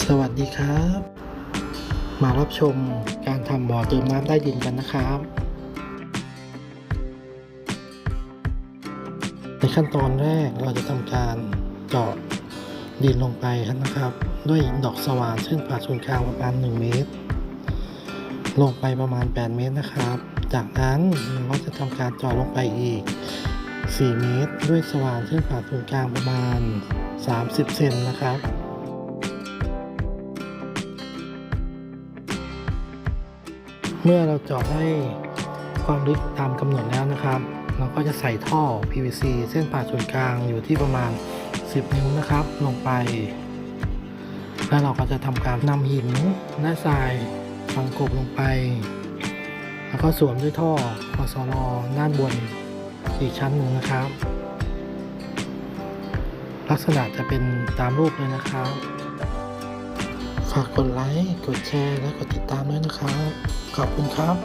สวัสดีครับ มารับชมการทำบ่อเติมน้ำใต้ดินกันนะครับ ในขั้นตอนแรกเราจะทำการเจาะดินลงไปนะครับ ด้วยดอกสว่านซึ่งผ่าศูนย์กลางประมาณ 1 เมตร ลงไปประมาณ 8 เมตรนะครับ จากนั้นเราจะทำการเจาะลงไปอีก 4 เมตร ด้วยสว่านซึ่งผ่าศูนย์กลางประมาณ 30 เซนนะครับ เมื่อเราเจาะได้ความลึกตามกำหนดแล้วนะครับ เราก็จะใส่ท่อ PVC เส้นผ่าศูนย์กลางอยู่ที่ประมาณ 10 นิ้วนะครับ ลงไป แล้วเราก็จะทำการนำหินและทรายฝังกบลงไป แล้วก็สวมด้วยท่อคอสลด้านบนอีกชั้นหนึ่งนะครับ ลักษณะจะเป็นตามรูปเลยนะครับ ฝากกดไลค์ กดแชร์ และกดติดตามด้วยนะครับ ขอบคุณครับ